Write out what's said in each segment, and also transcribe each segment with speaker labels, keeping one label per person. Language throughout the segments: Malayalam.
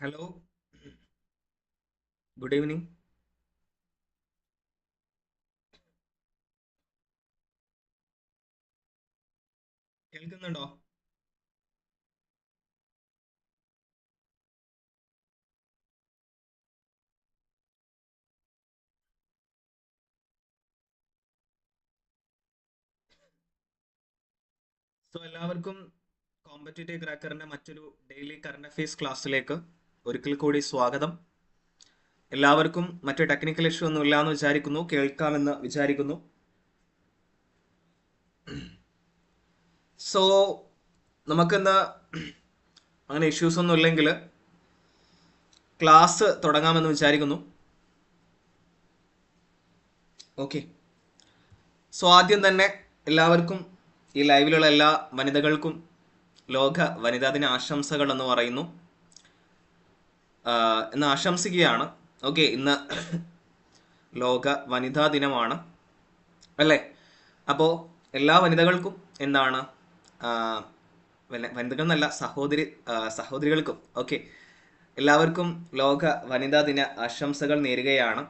Speaker 1: ഹലോ ഗുഡ് ഈവനിങ് കേൾക്കുന്നുണ്ടോ? സോ എല്ലാവർക്കും കോമ്പറ്റേറ്റീവ് ക്രാക്കറിന്റെ മറ്റൊരു ഡെയിലി കറണ്ട് അഫയേഴ്സ് ക്ലാസ്സിലേക്ക് ഒരിക്കൽ കൂടി സ്വാഗതം. എല്ലാവർക്കും മറ്റു ടെക്നിക്കൽ ഇഷ്യൂ ഒന്നും ഇല്ലാന്ന് വിചാരിക്കുന്നു. കേൾക്കാമെന്ന് വിചാരിക്കുന്നു. സോ നമുക്കിന്ന് അങ്ങനെ ഇഷ്യൂസ് ഒന്നും ഇല്ലെങ്കിൽ ക്ലാസ് തുടങ്ങാമെന്ന് വിചാരിക്കുന്നു. ഓക്കെ സോ ആദ്യം തന്നെ എല്ലാവർക്കും ഈ ലൈവിലുള്ള എല്ലാ വനിതകൾക്കും ലോക വനിതാ ദിന ആശംസകൾ എന്ന് പറയുന്നു. എന്ന് ആശംസിക്കുകയാണ്. ഓക്കെ ഇന്ന് ലോക വനിതാ ദിനമാണ്. അല്ലേ? അപ്പോൾ എല്ലാ വനിതകൾക്കും എന്താണ്? വനിതകൾ എന്നല്ല സഹോദരി സഹോദരികൾക്കും. ഓക്കെ. എല്ലാവർക്കും ലോക വനിതാ ദിന ആശംസകൾ നേരുകയാണ്.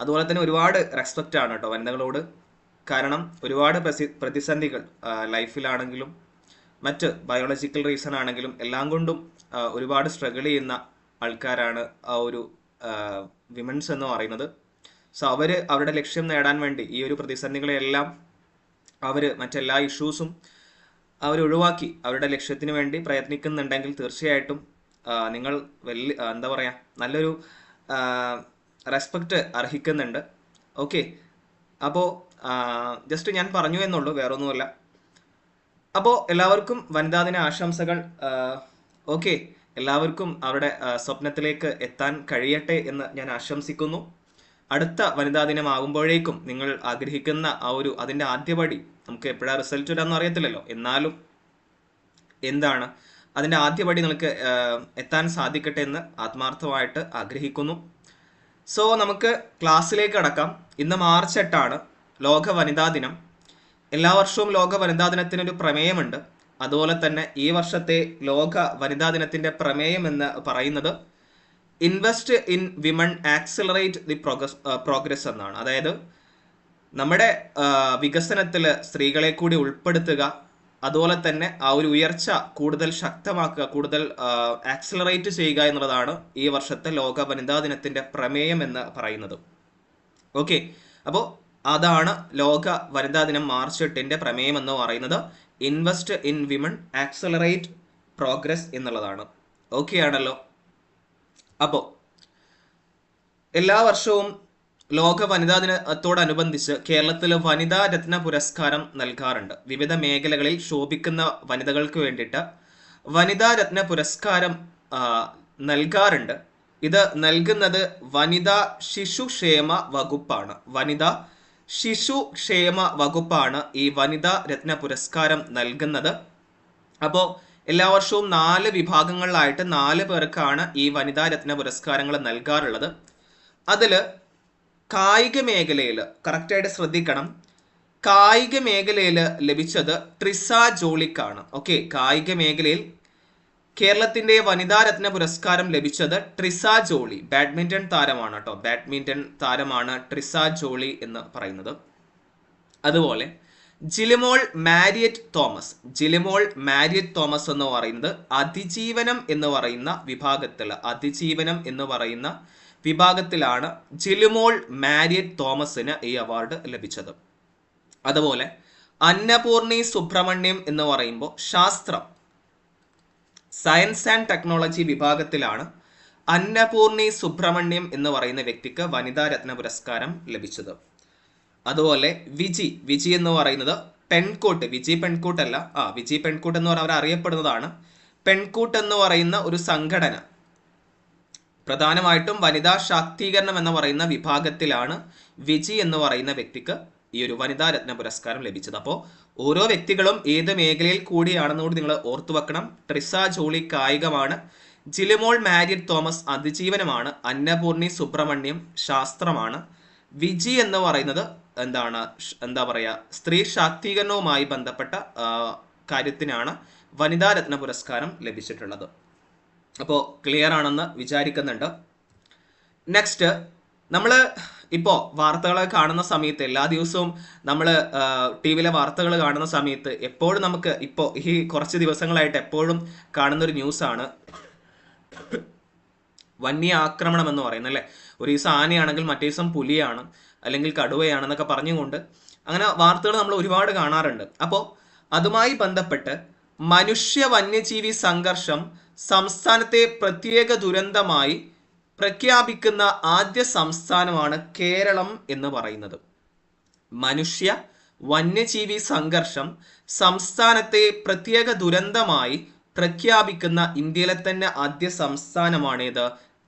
Speaker 1: അതുപോലെ തന്നെ ഒരുപാട് റെസ്പെക്റ്റ് ആണ് കേട്ടോ വനിതകളോട്. കാരണം ഒരുപാട് പ്രതിസന്ധികൾ ലൈഫിലാണെങ്കിലും മറ്റ് ബയോളജിക്കൽ റീസൺ ആണെങ്കിലും എല്ലാം കൊണ്ടും ഒരുപാട് സ്ട്രഗിൾ ചെയ്യുന്ന ആൾക്കാരാണ് ആ ഒരു വിമൻസ് എന്ന് പറയുന്നത്. സോ അവർ അവരുടെ ലക്ഷ്യം നേടാൻ വേണ്ടി ഈ ഒരു പ്രതിസന്ധികളെല്ലാം അവർ മറ്റെല്ലാ ഇഷ്യൂസും അവർ ഒഴിവാക്കി അവരുടെ ലക്ഷ്യത്തിന് വേണ്ടി പ്രയത്നിക്കുന്നുണ്ടെങ്കിൽ തീർച്ചയായിട്ടും നിങ്ങൾ വലിയ എന്താ പറയുക നല്ലൊരു റെസ്പെക്റ്റ് അർഹിക്കുന്നുണ്ട്. ഓക്കെ. അപ്പോൾ ജസ്റ്റ് ഞാൻ പറഞ്ഞു എന്നുള്ളൂ വേറൊന്നുമല്ല. അപ്പോൾ എല്ലാവർക്കും വനിതാ ദിന ആശംസകൾ ഓക്കെ. എല്ലാവർക്കും അവരുടെ സ്വപ്നത്തിലേക്ക് എത്താൻ കഴിയട്ടെ എന്ന് ഞാൻ ആശംസിക്കുന്നു. അടുത്ത വനിതാ ദിനമാകുമ്പോഴേക്കും നിങ്ങൾ ആഗ്രഹിക്കുന്ന ആ ഒരു അതിന്റെ ആദ്യപടി നമുക്ക് എപ്പോഴാണ് റിസൾട്ട് വരാമെന്ന് അറിയത്തില്ലല്ലോ. എന്നാലും എന്താണ് അതിന്റെ ആദ്യപടി നിങ്ങൾക്ക് എത്താൻ സാധിക്കട്ടെ എന്ന് ആത്മാർത്ഥമായിട്ട് ആഗ്രഹിക്കുന്നു. സോ നമുക്ക് ക്ലാസ്സിലേക്ക് അടക്കാം ഇന്ന് മാർച്ച് എട്ടാണ് ലോക വനിതാ ദിനം. എല്ലാ വർഷവും ലോക വനിതാ ദിനത്തിനൊരു പ്രമേയമുണ്ട്. അതുപോലെ തന്നെ ഈ വർഷത്തെ ലോക വനിതാ ദിനത്തിന്റെ പ്രമേയം എന്ന് പറയുന്നത് invest in women accelerate the progress progress എന്നാണ്. അതായത് നമ്മുടെ വികസനത്തിൽ സ്ത്രീകളെ കൂടി ഉൾപ്പെടുത്തുക അതുപോലെ തന്നെ ആ ഒരു ഉയർച്ച കൂടുതൽ ശക്തമാക്കുക കൂടുതൽ ആക്സിലറേറ്റ് ചെയ്യുക എന്നുള്ളതാണ് ഈ വർഷത്തെ ലോക വനിതാ ദിനത്തിന്റെ പ്രമേയം എന്ന് പറയുന്നത്. ഓക്കെ അപ്പോൾ അതാണ് ലോക വനിതാ ദിനം മാർച്ച് എട്ടിന്റെ പ്രമേയം എന്ന് പറയുന്നത്. Invest in women accelerate progress എന്നുള്ളതാണ്. ഓക്കെ ആണല്ലോ. അപ്പോൾ എല്ലാ വർഷവും ലോക വനിതാ ദിനത്തോടനുബന്ധിച്ച് കേരളത്തിൽ വനിതാ രത്ന പുരസ്കാരം നൽകാറുണ്ട്. വിവിധ മേഖലകളിൽ ശോഭിക്കുന്ന വനിതകൾക്ക് വേണ്ടിയിട്ട് വനിതാ രത്ന പുരസ്കാരം നൽകാറുണ്ട്. ഇത് നൽകുന്നത് വനിതാ ശിശുക്ഷേമ വകുപ്പാണ്. വനിതാ ശിശുക്ഷേമ വകുപ്പാണ് ഈ വനിതാ രത്ന പുരസ്കാരം നൽകുന്നത്. അപ്പോൾ എല്ലാ വർഷവും നാല് വിഭാഗങ്ങളിലായിട്ട് നാല് പേർക്കാണ് ഈ വനിതാ രത്ന പുരസ്കാരങ്ങൾ നൽകാറുള്ളത്. അതിൽ കായിക മേഖലയിൽ കറക്റ്റായിട്ട് ശ്രദ്ധിക്കണം. കായിക മേഖലയിൽ ലഭിച്ചത് ട്രിസ ജോളിക്കാണ്. ഓക്കെ കായിക മേഖലയിൽ കേരളത്തിന്റെ വനിതാ രത്ന പുരസ്കാരം ലഭിച്ചത് ട്രിസ ജോളി ബാഡ്മിന്റൺ താരമാണ് കേട്ടോ ബാഡ്മിന്റൺ താരമാണ് ട്രിസ ജോളി എന്ന് പറയുന്നത്. അതുപോലെ ജിലിമോൾ മാരിയറ്റ് തോമസ് ജിലിമോൾ മാരിയറ്റ് തോമസ് എന്ന് പറയുന്നത് അതിജീവനം എന്ന് പറയുന്ന വിഭാഗത്തിൽ അതിജീവനം എന്ന് പറയുന്ന വിഭാഗത്തിലാണ് ജിലിമോൾ മാരിയറ്റ് തോമസിന് ഈ അവാർഡ് ലഭിച്ചത്. അതുപോലെ അന്നപൂർണി സുബ്രഹ്മണ്യം എന്ന് പറയുമ്പോൾ ശാസ്ത്രം സയൻസ് ആൻഡ് ടെക്നോളജി വിഭാഗത്തിലാണ് അന്നപൂർണി സുബ്രഹ്മണ്യം എന്ന് പറയുന്ന വ്യക്തിക്ക് വനിതാ രത്ന പുരസ്കാരം ലഭിച്ചത്. അതുപോലെ വിജി വിജി എന്ന് പറയുന്നത് പെൺകൂട്ട് വിജി പെൺകൂട്ട് അല്ല ആ വിജി പെൺകൂട്ട് എന്ന് പറഞ്ഞാൽ അവർ അറിയപ്പെടുന്നതാണ് പെൺകൂട്ട് എന്ന് പറയുന്ന ഒരു സംഘടന. പ്രധാനമായിട്ടും വനിതാ ശാക്തീകരണം എന്ന് പറയുന്ന വിഭാഗത്തിലാണ് വിജി എന്ന് പറയുന്ന വ്യക്തിക്ക് ഈ ഒരു വനിതാ രത്ന പുരസ്കാരം ലഭിച്ചത്. അപ്പോൾ ഓരോ വ്യക്തികളും ഏത് മേഖലയിൽ കൂടിയാണെന്നുകൂടി നിങ്ങൾ ഓർത്തു വെക്കണം. ട്രിസ ജോളി കായികമാണ്. ജിലിമോൾ മാരിയറ്റ് തോമസ് അതിജീവനമാണ്. അന്നപൂർണി സുബ്രഹ്മണ്യം ശാസ്ത്രമാണ്. വിജി എന്ന് പറയുന്നത് എന്താണ്? എന്താ പറയുക സ്ത്രീ ശാക്തീകരണവുമായി ബന്ധപ്പെട്ട കാര്യത്തിനാണ് വനിതാ രത്ന പുരസ്കാരം ലഭിച്ചിട്ടുള്ളത്. അപ്പോൾ ക്ലിയർ ആണെന്ന് വിചാരിക്കുന്നുണ്ട്. നെക്സ്റ്റ് നമ്മൾ ഇപ്പോൾ വാർത്തകളെ കാണുന്ന സമയത്ത് എല്ലാ ദിവസവും നമ്മൾ ടി വിയിലെ വാർത്തകൾ കാണുന്ന സമയത്ത് എപ്പോഴും നമുക്ക് ഇപ്പോൾ ഈ കുറച്ച് ദിവസങ്ങളായിട്ട് എപ്പോഴും കാണുന്നൊരു ന്യൂസാണ് വന്യ ആക്രമണം എന്ന് പറയുന്നത് അല്ലേ? ഒരു ദിവസം ആനയാണെങ്കിൽ മറ്റേ ദിവസം പുലിയാണ് അല്ലെങ്കിൽ കടുവയാണെന്നൊക്കെ പറഞ്ഞുകൊണ്ട് അങ്ങനെ വാർത്തകൾ നമ്മൾ ഒരുപാട് കാണാറുണ്ട്. അപ്പോൾ അതുമായി ബന്ധപ്പെട്ട് മനുഷ്യ വന്യജീവി സംഘർഷം സംസ്ഥാനത്തെ പ്രത്യേക ദുരന്തമായി പ്രഖ്യാപിക്കുന്ന ആദ്യ സംസ്ഥാനമാണ് കേരളം എന്ന് പറയുന്നത്. മനുഷ്യ വന്യജീവി സംഘർഷം സംസ്ഥാനത്തെ പ്രത്യേക ദുരന്തമായി പ്രഖ്യാപിക്കുന്ന ഇന്ത്യയിലെ തന്നെ ആദ്യ സംസ്ഥാനമാണേത്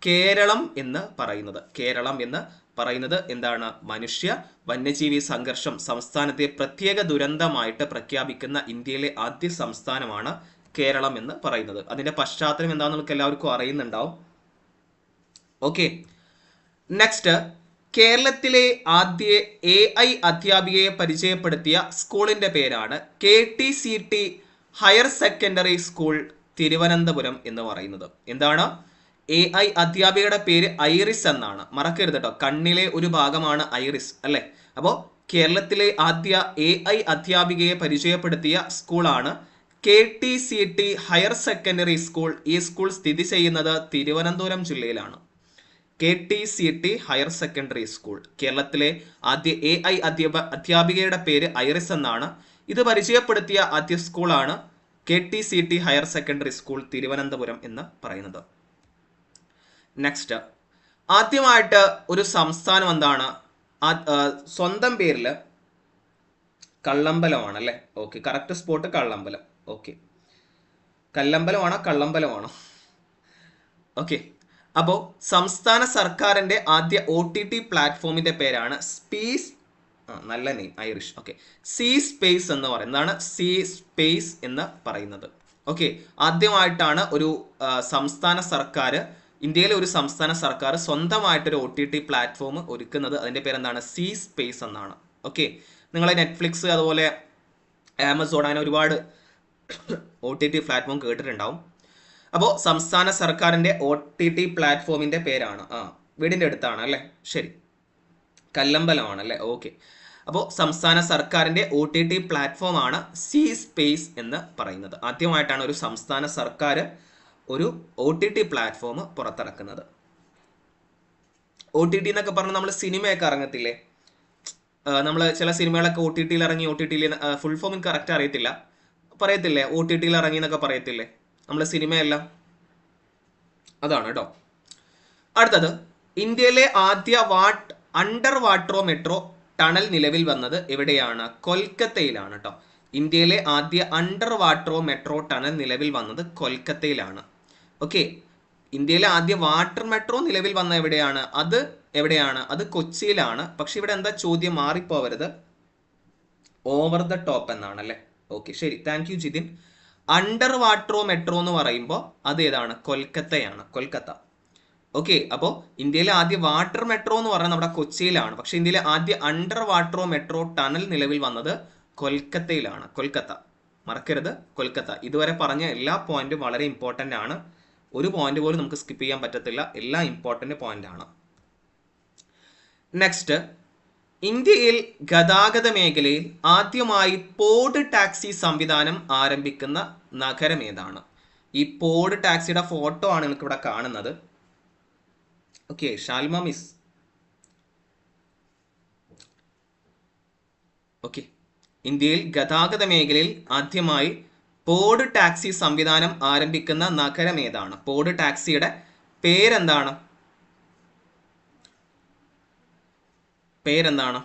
Speaker 1: കേരളം എന്ന് പറയുന്നത്. കേരളം എന്ന് പറയുന്നത് എന്താണ്? മനുഷ്യ വന്യജീവി സംഘർഷം സംസ്ഥാനത്തെ പ്രത്യേക ദുരന്തമായിട്ട് പ്രഖ്യാപിക്കുന്ന ഇന്ത്യയിലെ ആദ്യ സംസ്ഥാനമാണ് കേരളം എന്ന് പറയുന്നത്. അതിന്റെ പശ്ചാത്തലം എന്താണെന്ന് നമുക്ക് എല്ലാവർക്കും അറിയുന്നുണ്ടാവും. ഓക്കെ നെക്സ്റ്റ് കേരളത്തിലെ ആദ്യ എ ഐ അധ്യാപികയെ പരിചയപ്പെടുത്തിയ സ്കൂളിന്റെ പേരാണ് K T C T higher secondary school Thiruvananthapuram എന്ന് പറയുന്നത്. എന്താണ്? എ ഐ അധ്യാപികയുടെ പേര് ഐറിസ് എന്നാണ്. മറക്കരുത് കേട്ടോ കണ്ണിലെ ഒരു ഭാഗമാണ് ഐറിസ് അല്ലെ? അപ്പോൾ കേരളത്തിലെ ആദ്യ എ ഐ അധ്യാപികയെ പരിചയപ്പെടുത്തിയ സ്കൂളാണ് K T C T higher secondary school ഈ സ്കൂൾ സ്ഥിതി ചെയ്യുന്നത് തിരുവനന്തപുരം ജില്ലയിലാണ്. K T C T higher secondary school. കേരളത്തിലെ ആദ്യ എ ഐ അധ്യാപ അധ്യാപികയുടെ പേര് ഐറിസ് എന്നാണ്. ഇത് പരിചയപ്പെടുത്തിയ ആദ്യ സ്കൂളാണ് K T C T higher secondary school Thiruvananthapuram എന്ന് പറയുന്നത്. നെക്സ്റ്റ് ആദ്യമായിട്ട് ഒരു സംസ്ഥാനം എന്താണ്? സ്വന്തം പേരിൽ കള്ളമ്പലമാണ് അല്ലേ? Okay correct spot Kallambalam. Okay കല്ലമ്പലമാണോ കള്ളമ്പലമാണോ? ഓക്കെ അപ്പോൾ സംസ്ഥാന സർക്കാരിന്റെ ആദ്യ ഒ ടി ടി പ്ലാറ്റ്ഫോമിന്റെ പേരാണ് സ്പീസ് നല്ല name Irish okay C space എന്ന് പറയുന്നതാണ് സി സ്പേസ് എന്ന് പറയുന്നത്. ഓക്കെ ആദ്യമായിട്ടാണ് ഒരു സംസ്ഥാന സർക്കാർ ഇന്ത്യയിലെ ഒരു സംസ്ഥാന സർക്കാർ സ്വന്തമായിട്ടൊരു ഒ ടി ടി പ്ലാറ്റ്ഫോം ഒരുക്കുന്നത്. അതിന്റെ പേരെന്താണ്? സി സ്പേസ് എന്നാണ്. ഓക്കെ നിങ്ങളെ നെറ്റ്ഫ്ലിക്സ് അതുപോലെ ആമസോൺ അങ്ങനെ ഒരുപാട് ഒ ടി ടി പ്ലാറ്റ്ഫോം കേട്ടിട്ടുണ്ടാവും. അപ്പോൾ സംസ്ഥാന സർക്കാരിന്റെ ഒ ടി ടി പ്ലാറ്റ്ഫോമിന്റെ പേരാണ്. ആ വീടിന്റെ അടുത്താണ് അല്ലേ? ശരി. കല്ലമ്പലമാണ് അല്ലേ ഓക്കെ. അപ്പോൾ സംസ്ഥാന സർക്കാരിന്റെ ഒ ടി ടി പ്ലാറ്റ്ഫോം ആണ് സി സ്പേസ് എന്ന് പറയുന്നത്. ആദ്യമായിട്ടാണ് ഒരു സംസ്ഥാന സർക്കാർ ഒരു ഒ ടി ടി പ്ലാറ്റ്ഫോം പുറത്തിറക്കുന്നത്. ഒ ടി ടി എന്നൊക്കെ പറഞ്ഞാൽ നമ്മൾ സിനിമയൊക്കെ ഇറങ്ങത്തില്ലേ? നമ്മൾ ചില സിനിമകളൊക്കെ ഒ ടി ടിയിൽ ഇറങ്ങി ഒ ടി ടിയിൽ ഫുൾ ഫോം കറക്റ്റ് അറിയത്തില്ല. പറയത്തില്ലേ? ഒ ടി ടിയിൽ ഇറങ്ങി എന്നൊക്കെ പറയത്തില്ലേ? നമ്മൾ സിനിമയല്ല. അതാണ് കേട്ടോ അടുത്തത്. ഇന്ത്യയിലെ ആദ്യ വാട്ട് അണ്ടർ വാട്ടറോ മെട്രോ ടണൽ നിലവിൽ വന്നത് എവിടെയാണ്? കൊൽക്കത്തയിലാണ് കേട്ടോ ഇന്ത്യയിലെ ആദ്യ അണ്ടർ വാട്ടറോ മെട്രോ ടണൽ നിലവിൽ വന്നത് കൊൽക്കത്തയിലാണ്. ഓക്കെ. ഇന്ത്യയിലെ ആദ്യ വാട്ടർ മെട്രോ നിലവിൽ വന്ന എവിടെയാണ്? അത് എവിടെയാണ്? അത് കൊച്ചിയിലാണ്. പക്ഷെ ഇവിടെ എന്താ ചോദ്യം മാറിപ്പോവരുത്? ഓവർ ദ ടോപ്പ് എന്നാണ് അല്ലേ ഓക്കെ ശരി. Thank you Jithin. അണ്ടർ വാട്ടറോ മെട്രോ എന്ന് പറയുമ്പോൾ അത് ഏതാണ്? കൊൽക്കത്തയാണ്. കൊൽക്കത്ത. ഓക്കെ അപ്പോൾ ഇന്ത്യയിലെ ആദ്യ വാട്ടർ മെട്രോ എന്ന് പറയുന്നത് നമ്മുടെ കൊച്ചിയിലാണ്. പക്ഷേ ഇന്ത്യയിലെ ആദ്യ അണ്ടർ വാട്ടറോ മെട്രോ ടണൽ നിലവിൽ വന്നത് കൊൽക്കത്തയിലാണ്. കൊൽക്കത്ത. മറക്കരുത്. കൊൽക്കത്ത. ഇതുവരെ പറഞ്ഞ എല്ലാ പോയിന്റും വളരെ ഇമ്പോർട്ടന്റ് ആണ്. ഒരു പോയിന്റ് പോലും നമുക്ക് സ്കിപ്പ് ചെയ്യാൻ പറ്റത്തില്ല. എല്ലാ ഇമ്പോർട്ടന്റ് പോയിന്റ് ആണ്. നെക്സ്റ്റ് ഇന്ത്യയിൽ ഗതാഗത മേഖലയിൽ ആദ്യമായി പോഡ് ടാക്സി സംവിധാനം ആരംഭിക്കുന്ന നഗരം ഏതാണ്? ഈ പോഡ് ടാക്സിയുടെ ഫോട്ടോ ആണ് നിങ്ങൾക്ക് ഇവിടെ കാണുന്നത്. ഓക്കെ ഷാൽമ മിസ് ഓക്കെ ഇന്ത്യയിൽ ഗതാഗത മേഖലയിൽ ആദ്യമായി പോഡ് ടാക്സി സംവിധാനം ആരംഭിക്കുന്ന നഗരം ഏതാണ്? പോഡ് ടാക്സിയുടെ പേരെന്താണ്? പേരെന്താണ്?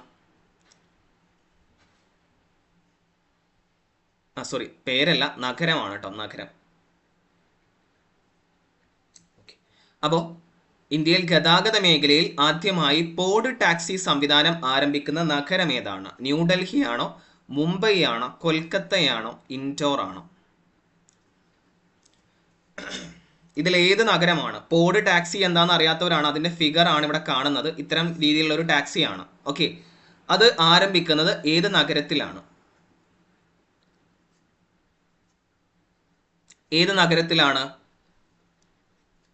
Speaker 1: ആ സോറി പേരല്ല നഗരമാണ് കേട്ടോ നഗരം. അപ്പോൾ ഇന്ത്യയിൽ ഗതാഗത മേഖലയിൽ ആദ്യമായി പോഡ് ടാക്സി സംവിധാനം ആരംഭിക്കുന്ന നഗരം ഏതാണ്? ന്യൂഡൽഹി ആണോ മുംബൈ ആണോ കൊൽക്കത്തയാണോ ഇൻഡോർ ആണോ ഇതിൽ ഏത് നഗരമാണ്? പോഡ് ടാക്സി എന്താണെന്ന് അറിയാത്തവരാണ് അതിന്റെ ഫിഗർ ആണ് ഇവിടെ കാണുന്നത്. ഇത്തരം രീതിയിലുള്ള ഒരു ടാക്സിയാണ് ഓക്കെ അത് ആരംഭിക്കുന്നത് ഏത് നഗരത്തിലാണ്? ഏത് നഗരത്തിലാണ്?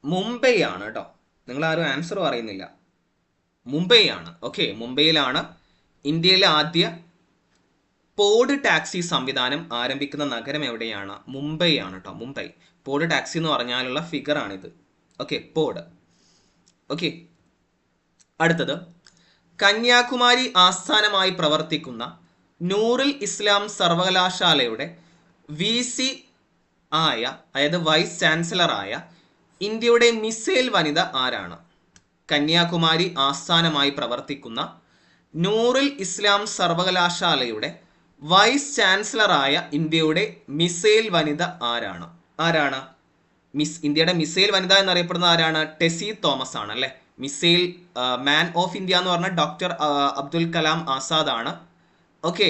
Speaker 1: മുംബൈ ആണ് കേട്ടോ നിങ്ങൾ ആരും ആൻസർ പറയുന്നില്ല. മുംബൈ ആണ് ഓക്കെ മുംബൈയിലാണ് ഇന്ത്യയിലെ ആദ്യ പോഡ് ടാക്സി സംവിധാനം ആരംഭിക്കുന്ന നഗരം എവിടെയാണ്? മുംബൈ ആണ് കേട്ടോ മുംബൈ. പോഡ് ടാക്സി എന്ന് പറഞ്ഞാലുള്ള ഫിഗർ ആണിത്. Okay pod. ഓക്കെ അടുത്തത്. കന്യാകുമാരി ആസ്ഥാനമായി പ്രവർത്തിക്കുന്ന നൂറിൽ ഇസ്ലാം സർവകലാശാലയുടെ വി സി ആയ അതായത് വൈസ് ചാൻസലറായ ഇന്ത്യയുടെ മിസൈൽ വനിത ആരാണ്? കന്യാകുമാരി ആസ്ഥാനമായി പ്രവർത്തിക്കുന്ന നൂറിൽ ഇസ്ലാം സർവകലാശാലയുടെ വൈസ് ചാൻസലറായ ഇന്ത്യയുടെ മിസൈൽ വനിത ആരാണ്? ആരാണ്? മിസ് ഇന്ത്യയുടെ മിസൈൽ വനിത എന്നറിയപ്പെടുന്ന ആരാണ്? ടെസി തോമസ് ആണ് അല്ലെ? മിസൈൽ മാൻ ഓഫ് ഇന്ത്യ എന്ന് പറഞ്ഞ ഡോക്ടർ അബ്ദുൽ കലാം ആസാദ് ആണ് ഓക്കെ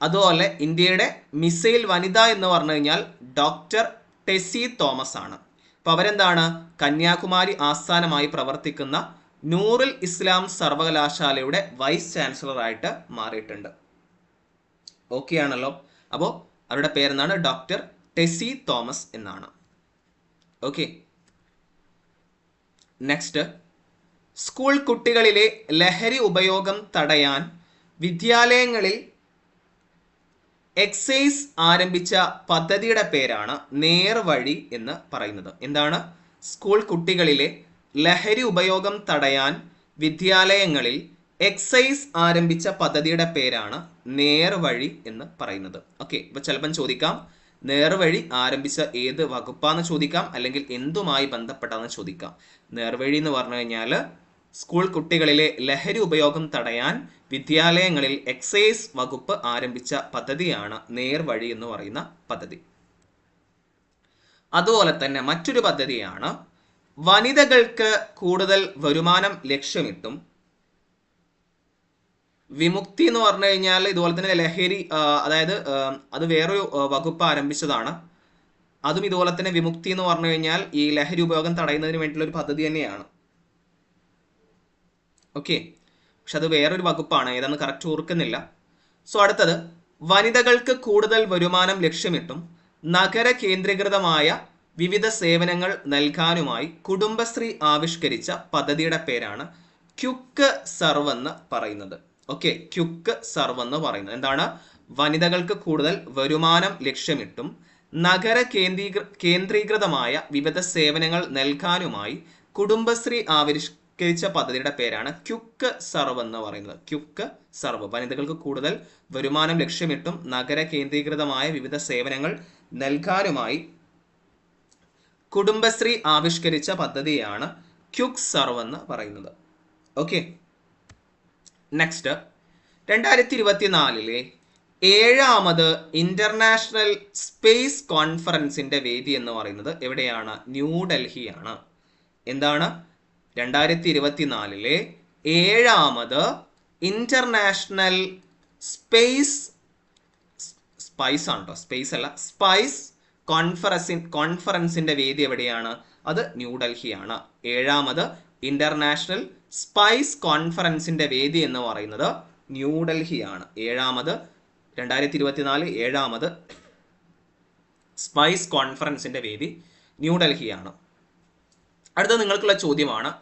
Speaker 1: അതുപോലെ ഇന്ത്യയുടെ മിസൈൽ വനിത എന്ന് പറഞ്ഞു കഴിഞ്ഞാൽ ഡോക്ടർ ടെസി തോമസ് ആണ് അപ്പൊ അവരെന്താണ്? കന്യാകുമാരി ആസ്ഥാനമായി പ്രവർത്തിക്കുന്ന നൂറിൽ ഇസ്ലാം സർവകലാശാലയുടെ വൈസ് ചാൻസലർ ആയിട്ട് മാറിയിട്ടുണ്ട്. ഓക്കെ ആണല്ലോ അപ്പോൾ അവരുടെ പേരെന്താണ്? ഡോക്ടർ ടെസി തോമസ് എന്നാണ്. ഓക്കെ നെക്സ്റ്റ് സ്കൂൾ കുട്ടികളിലെ ലഹരി ഉപയോഗം തടയാൻ വിദ്യാലയങ്ങളിൽ എക്സൈസ് ആരംഭിച്ച പദ്ധതിയുടെ പേരാണ് നേർവഴി എന്ന് പറയുന്നത്. എന്താണ്? സ്കൂൾ കുട്ടികളിലെ ലഹരി ഉപയോഗം തടയാൻ വിദ്യാലയങ്ങളിൽ എക്സൈസ് ആരംഭിച്ച പദ്ധതിയുടെ പേരാണ് നേർവഴി എന്ന് പറയുന്നത്. ഓക്കെ ഇപ്പൊ ചിലപ്പം ചോദിക്കാം നേർവഴി ആരംഭിച്ച ഏത് വകുപ്പാന്ന് ചോദിക്കാം അല്ലെങ്കിൽ എന്തുമായി ബന്ധപ്പെട്ടാന്ന് ചോദിക്കാം. നേർവഴി എന്ന് പറഞ്ഞു കഴിഞ്ഞാൽ സ്കൂൾ കുട്ടികളിലെ ലഹരി ഉപയോഗം തടയാൻ വിദ്യാലയങ്ങളിൽ എക്സൈസ് വകുപ്പ് ആരംഭിച്ച പദ്ധതിയാണ് നേർവഴി എന്ന് പറയുന്ന പദ്ധതി. അതുപോലെ തന്നെ മറ്റൊരു പദ്ധതിയാണ് വനിതകൾക്ക് കൂടുതൽ വരുമാനം ലക്ഷ്യമിട്ടും വിമുക്തി എന്ന് പറഞ്ഞു കഴിഞ്ഞാൽ ഇതുപോലെ തന്നെ ലഹരി അതായത് അത് വേറൊരു വകുപ്പ് ആരംഭിച്ചതാണ്. അതും ഇതുപോലെ തന്നെ വിമുക്തി എന്ന് പറഞ്ഞു കഴിഞ്ഞാൽ ഈ ലഹരി ഉപയോഗം തടയുന്നതിന് വേണ്ടിയുള്ള ഒരു പദ്ധതി തന്നെയാണ്. ഓക്കെ. പക്ഷെ അത് വേറൊരു വകുപ്പാണ് ഏതാണ് കറക്റ്റ് ഓർക്കുന്നില്ല. സോ അടുത്തത്. വനിതകൾക്ക് കൂടുതൽ വരുമാനം ലക്ഷ്യമിട്ടും നഗര കേന്ദ്രീകൃതമായ വിവിധ സേവനങ്ങൾ നൽകാനുമായി കുടുംബശ്രീ ആവിഷ്കരിച്ച പദ്ധതിയുടെ പേരാണ് ക്യുക്ക് സർവ് എന്ന് പറയുന്നത്. ഓക്കെ ക്യുക്ക് സർവ് എന്ന് പറയുന്നത്. എന്താണ്? വനിതകൾക്ക് കൂടുതൽ വരുമാനം ലക്ഷ്യമിട്ടും നഗര കേന്ദ്രീകൃ കേന്ദ്രീകൃതമായ വിവിധ സേവനങ്ങൾ നൽകാനുമായി കുടുംബശ്രീ ആവിഷ്കരിച്ച പദ്ധതിയുടെ പേരാണ് ക്യുക്ക് സർവ് എന്ന് പറയുന്നത്. Quick serve. വനിതകൾക്ക് കൂടുതൽ വരുമാനം ലക്ഷ്യമിട്ടും നഗര കേന്ദ്രീകൃതമായ വിവിധ സേവനങ്ങൾ നൽകാനുമായി കുടുംബശ്രീ ആവിഷ്കരിച്ച പദ്ധതിയാണ് ക്യുക്ക് സർവ് എന്ന് പറയുന്നത്. ഓക്കെ നെക്സ്റ്റ് രണ്ടായിരത്തി ഇരുപത്തിനാലിലെ ഏഴാമത് ഇന്റർനാഷണൽ സ്പേസ് കോൺഫറൻസിന്റെ വേദി എന്ന് പറയുന്നത് എവിടെയാണ്? ന്യൂഡൽഹിയാണ് എന്താണ്? രണ്ടായിരത്തി ഇരുപത്തിനാലിലെ ഏഴാമത് ഇന്റർനാഷണൽ സ്പേസ് സ്പൈസ് ആണ് സ്പേസ് അല്ല. സ്പൈസ് കോൺഫറൻസിൻ കോൺഫറൻസിന്റെ വേദി എവിടെയാണ്? അത് ന്യൂഡൽഹിയാണ് ഏഴാമത് ഇന്റർനാഷണൽ സ്പൈസ് കോൺഫറൻസിന്റെ വേദി എന്ന് പറയുന്നത് ന്യൂഡൽഹിയാണ്. ഏഴാമത് രണ്ടായിരത്തി ഇരുപത്തിനാല് ഏഴാമത് സ്പൈസ് കോൺഫറൻസിന്റെ വേദി ന്യൂഡൽഹിയാണ്. അടുത്ത നിങ്ങൾക്കുള്ള ചോദ്യമാണ്.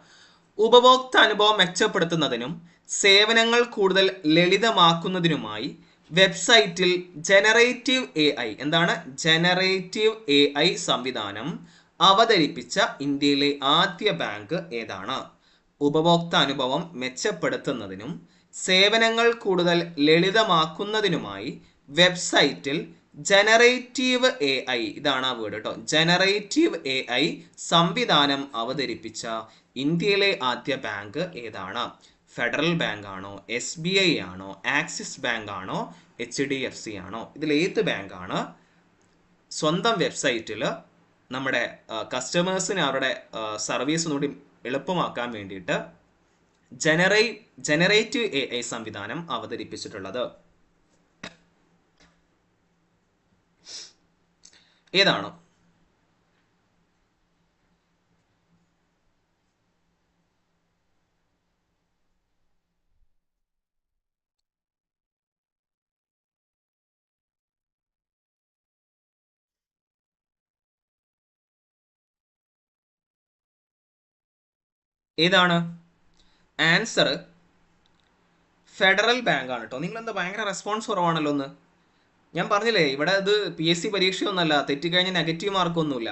Speaker 1: ഉപഭോക്തൃ അനുഭവം മെച്ചപ്പെടുത്തുന്നതിനും സേവനങ്ങൾ കൂടുതൽ ലളിതമാക്കുന്നതിനുമായി വെബ്സൈറ്റിൽ ജനറേറ്റീവ് എ ഐ എന്താണ്? ജനറേറ്റീവ് എ ഐ സംവിധാനം അവതരിപ്പിച്ച ഇന്ത്യയിലെ ആദ്യ ബാങ്ക് ഏതാണ്? ഉപഭോക്തൃ അനുഭവം മെച്ചപ്പെടുത്തുന്നതിനും സേവനങ്ങൾ കൂടുതൽ ലളിതമാക്കുന്നതിനുമായി വെബ്സൈറ്റിൽ ജനറേറ്റീവ് എ ഐ ഇതാണ് ആ വേർഡ് കേട്ടോ ജനറേറ്റീവ് എ ഐ സംവിധാനം അവതരിപ്പിച്ച ഇന്ത്യയിലെ ആദ്യ ബാങ്ക് ഏതാണ്? ഫെഡറൽ ബാങ്ക് ആണോ എസ് ബി ഐ ആണോ? ആക്സിസ് ബാങ്ക് ആണോ എച്ച് ഡി എഫ് സി ആണോ? ഇതിൽ ഏത് ബാങ്കാണ്? സ്വന്തം വെബ്സൈറ്റിൽ നമ്മുടെ കസ്റ്റമേഴ്സിന് അവരുടെ സർവീസ് ഒന്നുകൂടി എളുപ്പമാക്കാൻ വേണ്ടിയിട്ട് ജനറേ ജനറേറ്റീവ് എ ഐ സംവിധാനം അവതരിപ്പിച്ചിട്ടുള്ളത്. ഏതാണ്? ഏതാണ്? ആൻസർ ഫെഡറൽ ബാങ്ക് ആണ് കേട്ടോ നിങ്ങൾ എന്താ ഭയങ്കര റെസ്പോൺസ് കുറവാണല്ലോ ഒന്ന് ഞാൻ പറഞ്ഞില്ലേ ഇവിടെ ഇത് പി എസ് സി പരീക്ഷയൊന്നുമല്ല തെറ്റിക്കഴിഞ്ഞാൽ നെഗറ്റീവ് മാർക്കൊന്നുമില്ല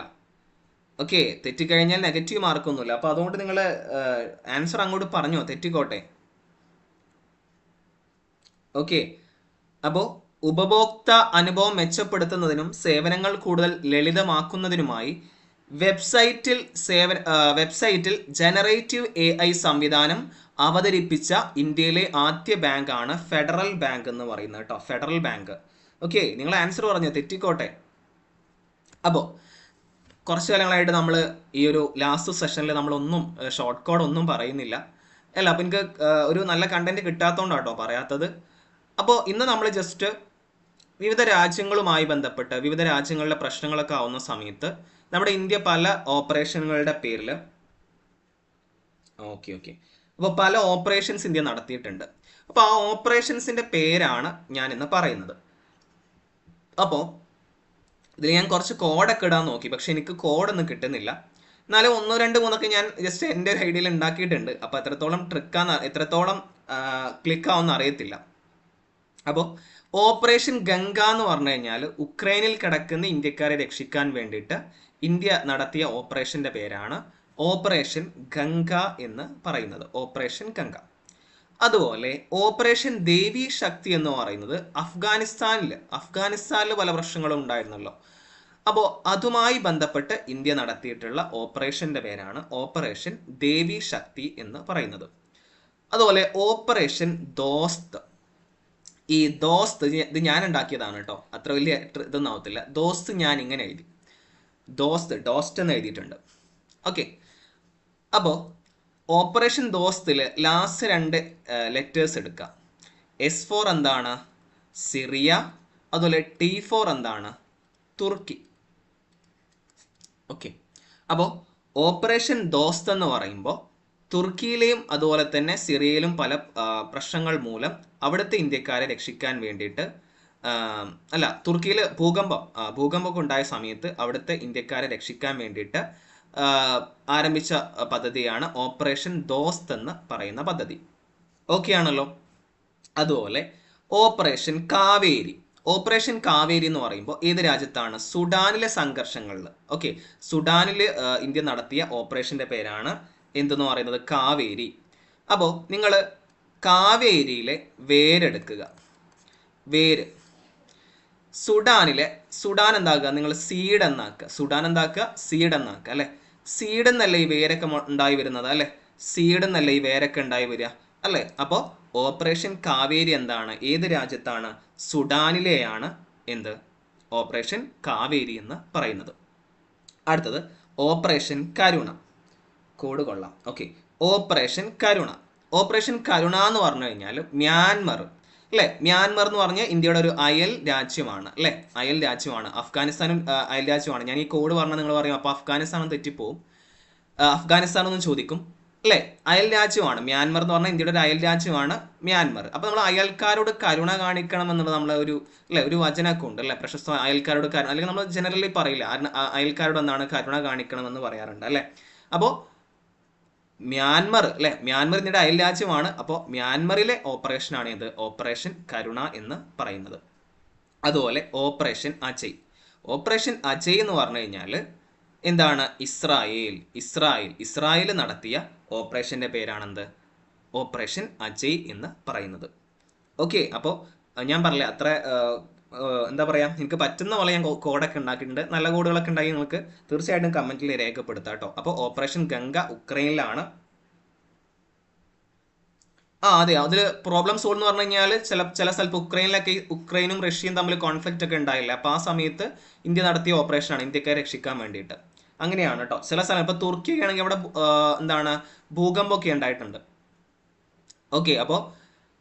Speaker 1: ഓക്കെ തെറ്റിക്കഴിഞ്ഞാൽ നെഗറ്റീവ് മാർക്കൊന്നുമില്ല അപ്പോൾ അതുകൊണ്ട് നിങ്ങൾ ആൻസർ അങ്ങോട്ട് പറഞ്ഞോ തെറ്റിക്കോട്ടെ. ഓക്കെ അപ്പോൾ ഉപഭോക്ത അനുഭവം മെച്ചപ്പെടുത്തുന്നതിനും സേവനങ്ങൾ കൂടുതൽ ലളിതമാക്കുന്നതിനുമായി വെബ്സൈറ്റിൽ സേവന വെബ്സൈറ്റിൽ ജനറേറ്റീവ് എ ഐ സംവിധാനം അവതരിപ്പിച്ച ഇന്ത്യയിലെ ആദ്യ ബാങ്കാണ് ഫെഡറൽ ബാങ്ക് എന്ന് പറയുന്നത് കേട്ടോ. Federal bank. ഓക്കെ നിങ്ങൾ ആൻസർ പറഞ്ഞു? തെറ്റിക്കോട്ടെ. അപ്പോൾ കുറച്ച് കാലങ്ങളായിട്ട് നമ്മൾ ഈ ഒരു ലാസ്റ്റ് സെഷനിൽ നമ്മളൊന്നും ഷോർട്ട് കോഡ് ഒന്നും പറയുന്നില്ല. അല്ല അപ്പം എനിക്ക് ഒരു നല്ല കണ്ടന്റ് കിട്ടാത്തതുകൊണ്ടാണ് കേട്ടോ പറയാത്തത്. അപ്പോൾ ഇന്ന് നമ്മൾ ജസ്റ്റ് വിവിധ രാജ്യങ്ങളുമായി ബന്ധപ്പെട്ട് വിവിധ രാജ്യങ്ങളിലെ പ്രശ്നങ്ങളൊക്കെ ആവുന്ന സമയത്ത് നമ്മുടെ ഇന്ത്യ പല ഓപ്പറേഷനുകളുടെ പേരിൽ ഓക്കെ ഓക്കെ. അപ്പോൾ പല ഓപ്പറേഷൻസ് ഇന്ത്യ നടത്തിയിട്ടുണ്ട്. അപ്പോൾ ആ ഓപ്പറേഷൻസിന്റെ പേരാണ് ഞാൻ ഇന്ന് പറയുന്നത്. അപ്പോൾ ഇതിൽ ഞാൻ കുറച്ച് കോഡൊക്കെ ഇടാൻ നോക്കി പക്ഷെ എനിക്ക് കോഡൊന്നും കിട്ടുന്നില്ല. എന്നാലും ഒന്നോ രണ്ട് മൂന്നൊക്കെ ഞാൻ ജസ്റ്റ് എന്റെ ഒരു ഐഡിയയിൽ ഉണ്ടാക്കിയിട്ടുണ്ട്. അപ്പോൾ എത്രത്തോളം ട്രിക്കാന്ന് എത്രത്തോളം ക്ലിക്ക് ആവുമെന്ന് അറിയത്തില്ല. അപ്പോൾ ഓപ്പറേഷൻ ഗംഗ എന്ന് പറഞ്ഞു കഴിഞ്ഞാൽ ഉക്രൈനിൽ കിടക്കുന്ന ഇന്ത്യക്കാരെ രക്ഷിക്കാൻ വേണ്ടിയിട്ട് ഇന്ത്യ നടത്തിയ ഓപ്പറേഷന്റെ പേരാണ് ഓപ്പറേഷൻ ഗംഗ എന്ന് പറയുന്നത്. ഓപ്പറേഷൻ ഗംഗ. അതുപോലെ ഓപ്പറേഷൻ ദേവി ശക്തി എന്ന് പറയുന്നത് അഫ്ഗാനിസ്ഥാനിൽ അഫ്ഗാനിസ്ഥാനിൽ പല പ്രശ്നങ്ങളും ഉണ്ടായിരുന്നല്ലോ. അപ്പോൾ അതുമായി ബന്ധപ്പെട്ട് ഇന്ത്യ നടത്തിയിട്ടുള്ള ഓപ്പറേഷന്റെ പേരാണ് ഓപ്പറേഷൻ ദേവി ശക്തി എന്ന് പറയുന്നത്. അതുപോലെ ഓപ്പറേഷൻ ദോസ്ത്. ഈ ദോസ്ത് ഇത് ഞാൻ ഉണ്ടാക്കിയതാണ് കേട്ടോ. അത്ര വലിയ ഇതൊന്നും ആവത്തില്ല. ദോസ്ത് ഞാൻ ഇങ്ങനെ എഴുതി. ദോസ്ത് ഡോസ്റ്റ് എന്ന് എഴുതിയിട്ടുണ്ട്. ഓക്കെ അപ്പോൾ ഓപ്പറേഷൻ ദോസ്തിൽ ലാസ്റ്റ് രണ്ട് ലെറ്റേഴ്സ് എടുക്കുക എസ് ഫോർ എന്താണ്? സിറിയ. അതുപോലെ ടി ഫോർ എന്താണ്? തുർക്കി. ഓക്കെ അപ്പോൾ ഓപ്പറേഷൻ ദോസ്ത് എന്ന് പറയുമ്പോൾ തുർക്കിയിലെയും അതുപോലെ തന്നെ സിറിയയിലും പല പ്രശ്നങ്ങൾ മൂലം അവിടുത്തെ ഇന്ത്യക്കാരെ രക്ഷിക്കാൻ വേണ്ടിയിട്ട് അല്ല തുർക്കിയിൽ ഭൂകമ്പം ഭൂകമ്പമൊക്കെ ഉണ്ടായ സമയത്ത് അവിടുത്തെ ഇന്ത്യക്കാരെ രക്ഷിക്കാൻ വേണ്ടിയിട്ട് ആരംഭിച്ച പദ്ധതിയാണ് ഓപ്പറേഷൻ ദോസ്ത് എന്ന് പറയുന്ന പദ്ധതി. ഓക്കെ ആണല്ലോ? അതുപോലെ ഓപ്പറേഷൻ കാവേരി. ഓപ്പറേഷൻ കാവേരി എന്ന് പറയുമ്പോൾ ഏത് രാജ്യത്താണ്? സുഡാനിലെ സംഘർഷങ്ങളിൽ. ഓക്കെ സുഡാനിൽ ഇന്ത്യ നടത്തിയ ഓപ്പറേഷന്റെ പേരാണ് എന്തെന്ന് പറയുന്നത്? കാവേരി. അപ്പോൾ നിങ്ങൾ കാവേരിയിലെ വേരെടുക്കുക. വേര്. സുഡാനിലെ സുഡാൻ എന്താക്കുക? നിങ്ങൾ സീഡ് എന്നാക്കുക. സുഡാൻ എന്താക്കുക? സീഡ് എന്നാക്കുക അല്ലെ? സീഡ് എന്നല്ലേ ഈ വേരൊക്കെ ഉണ്ടായി വരുന്നത് അല്ലെ? സീഡ് എന്നല്ലേ ഈ വേരൊക്കെ ഉണ്ടായി വരിക അല്ലെ? അപ്പോൾ ഓപ്പറേഷൻ കാവേരി എന്താണ്? ഏത് രാജ്യത്താണ്? സുഡാനിലെയാണ് എന്ത്? ഓപ്പറേഷൻ കാവേരി എന്ന് പറയുന്നത്. അടുത്തത് ഓപ്പറേഷൻ കരുണ. കോഡ് കൊള്ളാം. Okay. Operation Karuna. Operation Karuna എന്ന് പറഞ്ഞു കഴിഞ്ഞാൽ മ്യാൻമർ അല്ലെ? മ്യാൻമർ എന്ന് പറഞ്ഞ ഇന്ത്യയുടെ ഒരു അയൽ രാജ്യമാണ്. അല്ലെ? അയൽ രാജ്യമാണ്. അഫ്ഗാനിസ്ഥാനും അയൽ രാജ്യമാണ്. ഞാൻ ഈ കോഡ് പറഞ്ഞാൽ നിങ്ങൾ പറയും അപ്പൊ അഫ്ഗാനിസ്ഥാനും തെറ്റിപ്പോവും. ഒന്നും ചോദിക്കും. അല്ലെ? അയൽ രാജ്യമാണ്. മ്യാൻമർ എന്ന് പറഞ്ഞാൽ ഇന്ത്യയുടെ ഒരു അയൽ രാജ്യമാണ് മ്യാൻമർ. അപ്പൊ നമ്മൾ അയൽക്കാരോട് കരുണ കാണിക്കണം എന്നുള്ളത് നമ്മളെ ഒരു അല്ലെ ഒരു വചനമൊക്കെ ഉണ്ട് അല്ലെ? പ്രശസ്ത അയൽക്കാരോട് കരുണ അല്ലെങ്കിൽ നമ്മൾ ജനറലി പറയില്ല. അയൽക്കാരോട് എന്താണ് കരുണ കാണിക്കണം എന്ന് പറയാറുണ്ട് അല്ലെ? അപ്പോൾ മ്യാൻമർ അല്ലെ? മ്യാൻമർ എന്നിട്ട് അയൽ രാജ്യമാണ്. അപ്പോൾ മ്യാൻമറിലെ ഓപ്പറേഷൻ ആണ് ഇത് ഓപ്പറേഷൻ കരുണ എന്ന് പറയുന്നത്. അതുപോലെ ഓപ്പറേഷൻ അജയ്. ഓപ്പറേഷൻ അജയ് എന്ന് പറഞ്ഞു കഴിഞ്ഞാൽ എന്താണ്? Israel Israel. ഇസ്രായേൽ നടത്തിയ ഓപ്പറേഷന്റെ പേരാണെന്ത്? ഓപ്പറേഷൻ അജയ് എന്ന് പറയുന്നത്. ഓക്കെ അപ്പോൾ ഞാൻ പറയാം അത്ര എന്താ പറയാ എനിക്ക് പറ്റുന്ന പോലെ ഞാൻ കോഡൊക്കെ ഉണ്ടാക്കിയിട്ടുണ്ട്. നല്ല കോഡുകളൊക്കെ ഉണ്ടായി നിങ്ങൾക്ക് തീർച്ചയായിട്ടും കമന്റിൽ രേഖപ്പെടുത്താം കേട്ടോ. അപ്പോൾ ഓപ്പറേഷൻ ഗംഗ ഉക്രൈനിലാണ്. ആ അതെ അതിൽ പ്രോബ്ലം സോൾവ് എന്ന് പറഞ്ഞു കഴിഞ്ഞാൽ ചില ചില സ്ഥലത്ത് ഉക്രൈനിലൊക്കെ ഉക്രൈനും റഷ്യയും തമ്മിൽ കോൺഫ്ലിക്റ്റ് ഒക്കെ ഉണ്ടായില്ല? അപ്പോൾ ആ സമയത്ത് ഇന്ത്യ നടത്തിയ ഓപ്പറേഷനാണ് ഇന്ത്യക്കാരെ രക്ഷിക്കാൻ വേണ്ടിയിട്ട്. അങ്ങനെയാണ് കേട്ടോ. ചില സ്ഥലം ഇപ്പോൾ തുർക്കിയൊക്കെ ആണെങ്കിൽ അവിടെ എന്താണ് ഭൂകമ്പമൊക്കെ ഉണ്ടായിട്ടുണ്ട്. ഓക്കെ അപ്പോൾ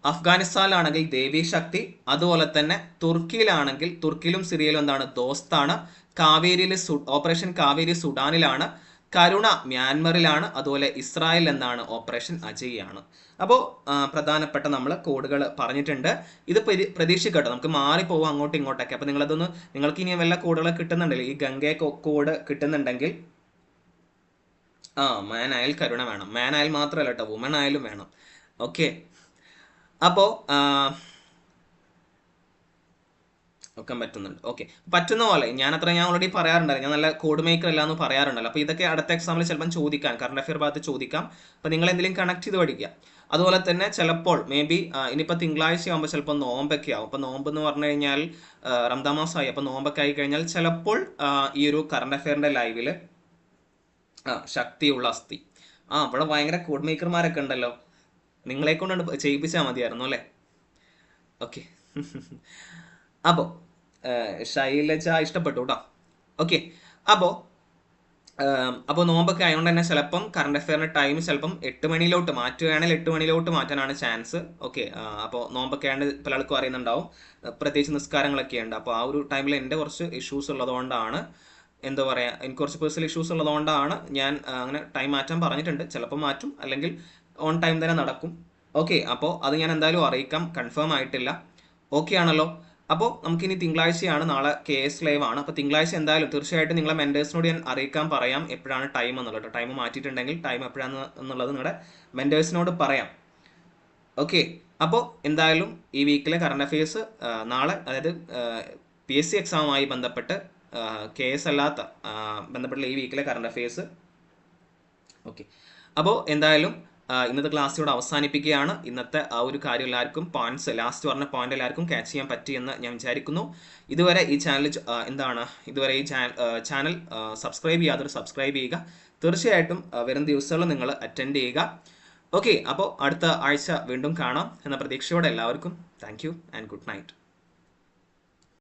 Speaker 1: അഫ്ഗാനിസ്ഥാനിലാണെങ്കിൽ ദേവീശക്തി അതുപോലെ തന്നെ തുർക്കിയിലാണെങ്കിൽ തുർക്കിയിലും സിറിയയിലും എന്താണ് ദോസ്താണ്. കാവേരിയിൽ ഓപ്പറേഷൻ കാവേരി സുഡാനിലാണ്. കരുണ മ്യാൻമറിലാണ്. അതുപോലെ ഇസ്രായേൽ എന്നാണ് ഓപ്പറേഷൻ അജയ് ആണ് അപ്പോൾ പ്രധാനപ്പെട്ട നമ്മൾ കോഡുകൾ പറഞ്ഞിട്ടുണ്ട്. ഇത് പരി- പ്രതീക്ഷിക്കട്ടെ നമുക്ക് മാറിപ്പോവാം അങ്ങോട്ടും ഇങ്ങോട്ടൊക്കെ. അപ്പോൾ നിങ്ങളതൊന്ന് നിങ്ങൾക്ക് ഇനി വല്ല കോഡുകൾ കിട്ടുന്നുണ്ടല്ലോ? ഈ ഗംഗയെ കോഡ് കിട്ടുന്നുണ്ടെങ്കിൽ. ആ മാൻ ആയാൽ കരുണ വേണം. മാൻ ആയാൽ മാത്രമല്ല കേട്ടോ വുമൺ ആയാലും വേണം. ഓക്കെ അപ്പോൾ വെക്കാൻ പറ്റുന്നുണ്ട്. ഓക്കെ. പറ്റുന്ന പോലെ ഞാൻ അത്ര ഞാൻ ഓൾറെഡി പറയാറുണ്ടായിരുന്നു. ഞാൻ നല്ല കോഡ് മേക്കർ അല്ല എന്ന് പറയാറുണ്ടല്ലോ. അപ്പോൾ ഇതൊക്കെ അടുത്ത എക്സാമിൽ ചിലപ്പം ചോദിക്കാം. കറണ്ട് അഫയർ ഭാഗത്ത് ചോദിക്കാം. അപ്പോൾ നിങ്ങൾ എന്തെങ്കിലും കണക്ട് ചെയ്ത് പഠിക്കുക. അതുപോലെ തന്നെ ചിലപ്പോൾ മേ ബി ഇനിയിപ്പോൾ തിങ്കളാഴ്ച ആകുമ്പോൾ ചിലപ്പോൾ നോമ്പൊക്കെ ആവും. അപ്പോൾ നോമ്പ് എന്ന് പറഞ്ഞു കഴിഞ്ഞാൽ റംദാ മാസമായി അപ്പോൾ നോമ്പൊക്കെ ആയി കഴിഞ്ഞാൽ ചിലപ്പോൾ ഈ ഒരു കറണ്ട് അഫെയറിന്റെ ലൈവിൽ ശക്തിയുള്ള അസ്ഥി. ആ ഇവിടെ ഭയങ്കര കോഡ് മേക്കർമാരൊക്കെ ഉണ്ടല്ലോ. നിങ്ങളെ കൊണ്ട് ചെയ്യിപ്പിച്ചാൽ മതിയായിരുന്നു അല്ലേ? ഓക്കെ. അപ്പോൾ ശൈലജ ഇഷ്ടപ്പെട്ടു കേട്ടോ ഓക്കെ. അപ്പോൾ അപ്പോൾ നോമ്പൊക്കെ ആയതുകൊണ്ട് തന്നെ ചിലപ്പം കറണ്ട് അഫെയറിന്റെ ടൈം ചിലപ്പം എട്ട് മണിയിലോട്ട് മാറ്റുകയാണെങ്കിൽ എട്ട് മണിയിലോട്ട് മാറ്റാനാണ് ചാൻസ് ഓക്കെ അപ്പോൾ നോമ്പൊക്കെ ആയതുകൊണ്ട് പല ആൾക്കും അറിയുന്നുണ്ടാവും പ്രത്യേകിച്ച് നിസ്കാരങ്ങളൊക്കെ ഉണ്ട്. അപ്പോൾ ആ ഒരു ടൈമിൽ എന്റെ കുറച്ച് ഇഷ്യൂസ് ഉള്ളതുകൊണ്ടാണ് എന്താ പറയുക എനിക്ക് കുറച്ച് പേഴ്സണൽ ഇഷ്യൂസ് ഉള്ളതുകൊണ്ടാണ് ഞാൻ അങ്ങനെ ടൈം മാറ്റാൻ പറഞ്ഞിട്ടുണ്ട്. ചിലപ്പോൾ മാറ്റും. അല്ലെങ്കിൽ ഓൺ ടൈം തന്നെ നടക്കും. ഓക്കെ അപ്പോൾ അത് ഞാൻ എന്തായാലും അറിയിക്കാം. കൺഫേം ആയിട്ടില്ല. ഓക്കെ ആണല്ലോ. അപ്പോൾ നമുക്കിനി തിങ്കളാഴ്ചയാണ് നാളെ കെ എസ് ലൈവ് ആണ്. അപ്പോൾ തിങ്കളാഴ്ച എന്തായാലും തീർച്ചയായിട്ടും നിങ്ങളെ മെന്റേഴ്സിനോട് ഞാൻ അറിയിക്കാൻ പറയാം എപ്പോഴാണ് ടൈം എന്നുള്ളത് ടൈം മാറ്റിയിട്ടുണ്ടെങ്കിൽ ടൈം എപ്പോഴാണ് എന്നുള്ളത് നിങ്ങളുടെ മെന്റേഴ്സിനോട് പറയാം. ഓക്കെ അപ്പോൾ എന്തായാലും ഈ വീക്കിലെ കറണ്ട് അഫയേഴ്സ് നാളെ അതായത് പി എസ് സി എക്സാമുമായി ബന്ധപ്പെട്ട് കെ എസ് അല്ലാത്ത ബന്ധപ്പെട്ടുള്ള ഈ വീക്കിലെ കറണ്ട് അഫയേഴ്സ് ഓക്കെ അപ്പോൾ എന്തായാലും ഇന്നത്തെ ക്ലാസ് ഇവിടെ അവസാനിപ്പിക്കുകയാണ്. ഇന്നത്തെ ആ ഒരു കാര്യം എല്ലാവർക്കും പോയിന്റ്സ് ലാസ്റ്റ് പറഞ്ഞ പോയിന്റ് എല്ലാവർക്കും ക്യാച്ച് ചെയ്യാൻ പറ്റിയെന്ന് ഞാൻ വിചാരിക്കുന്നു. ഇതുവരെ ഈ ചാനൽ എന്താണ്? ഇതുവരെ ഈ ചാനൽ സബ്സ്ക്രൈബ് ചെയ്യാത്തവർ സബ്സ്ക്രൈബ് ചെയ്യുക. തീർച്ചയായിട്ടും വരും ദിവസങ്ങളിൽ നിങ്ങൾ അറ്റൻഡ് ചെയ്യുക. ഓക്കെ അപ്പോൾ അടുത്ത ആഴ്ച വീണ്ടും കാണാം എന്ന പ്രതീക്ഷയോടെ എല്ലാവർക്കും താങ്ക് ആൻഡ് ഗുഡ് നൈറ്റ്